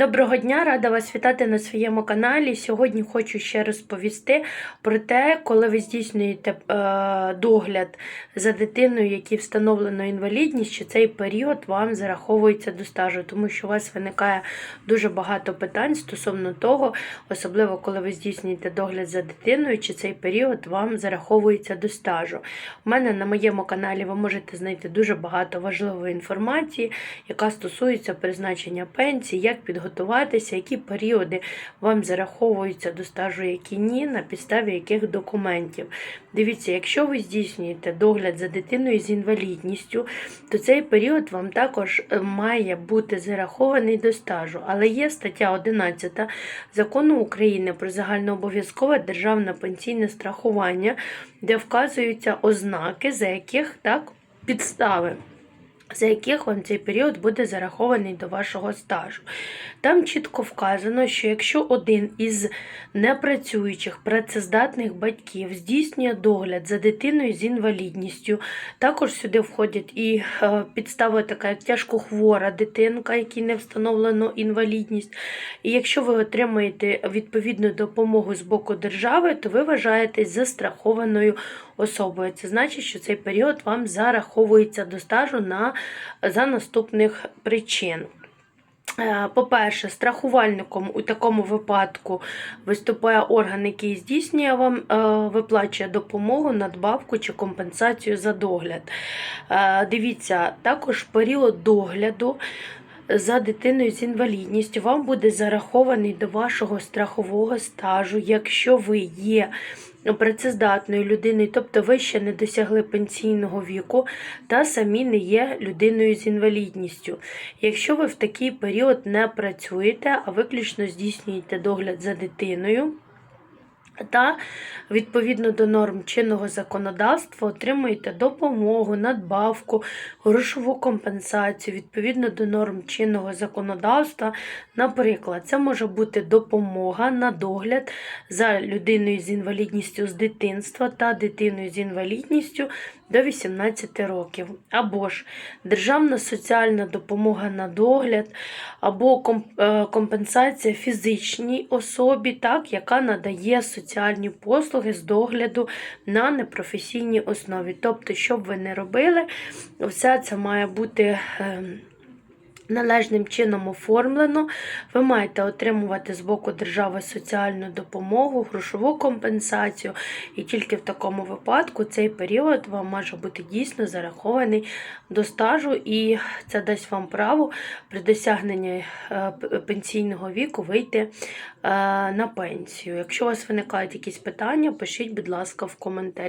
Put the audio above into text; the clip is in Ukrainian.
Доброго дня, рада вас вітати на своєму каналі. Сьогодні хочу ще розповісти про те, коли ви здійснюєте е, догляд за дитиною, якій встановлено інвалідність, що цей період вам зараховується до стажу, тому що у вас виникає дуже багато питань стосовно того, особливо коли ви здійснюєте догляд за дитиною, чи цей період вам зараховується до стажу. У мене на моєму каналі ви можете знайти дуже багато важливої інформації, яка стосується призначення пенсії, як підготуватися, які періоди вам зараховуються до стажу, які ні, на підставі яких документів. Дивіться, якщо ви здійснюєте догляд за дитиною з інвалідністю, то цей період вам також е, має бути зарахований до стажу. Але є стаття 11 закону України про загальнообов'язкове державне пенсійне страхування, де вказуються ознаки, за яких так підстави за яких вам цей період буде зарахований до вашого стажу. Там чітко вказано, що якщо один із непрацюючих працездатних батьків здійснює догляд за дитиною з інвалідністю, також сюди входять і е, підстава така, як тяжкохвора дитинка, якій не встановлено інвалідність. І якщо ви отримаєте відповідну допомогу з боку держави, то ви вважаєтесь застрахованою особою. Це значить, що цей період вам зараховується до стажу на, за наступних причин. Е, По-перше, страхувальником у такому випадку виступає орган, який здійснює вам, е, виплачує допомогу, надбавку чи компенсацію за догляд. Е, Дивіться, також період догляду за дитиною з інвалідністю вам буде зарахований до вашого страхового стажу, якщо ви є працездатною людиною, тобто ви ще не досягли пенсійного віку та самі не є людиною з інвалідністю. Якщо ви в такий період не працюєте, а виключно здійснюєте догляд за дитиною, та відповідно до норм чинного законодавства отримуєте допомогу, надбавку, грошову компенсацію відповідно до норм чинного законодавства. Наприклад, це може бути допомога на догляд за людиною з інвалідністю з дитинства та дитиною з інвалідністю до 18 років, або ж державна соціальна допомога на догляд, або е, компенсація фізичній особі, так, яка надає соціальні послуги з догляду на непрофесійній основі. Тобто, що б ви не робили, все це має бути. Належним чином оформлено, ви маєте отримувати з боку держави соціальну допомогу, грошову компенсацію, і тільки в такому випадку цей період вам може бути дійсно зарахований до стажу, і це дасть вам право при досягненні е, пенсійного віку вийти е, на пенсію. Якщо у вас виникають якісь питання, пишіть, будь ласка, в коментарях.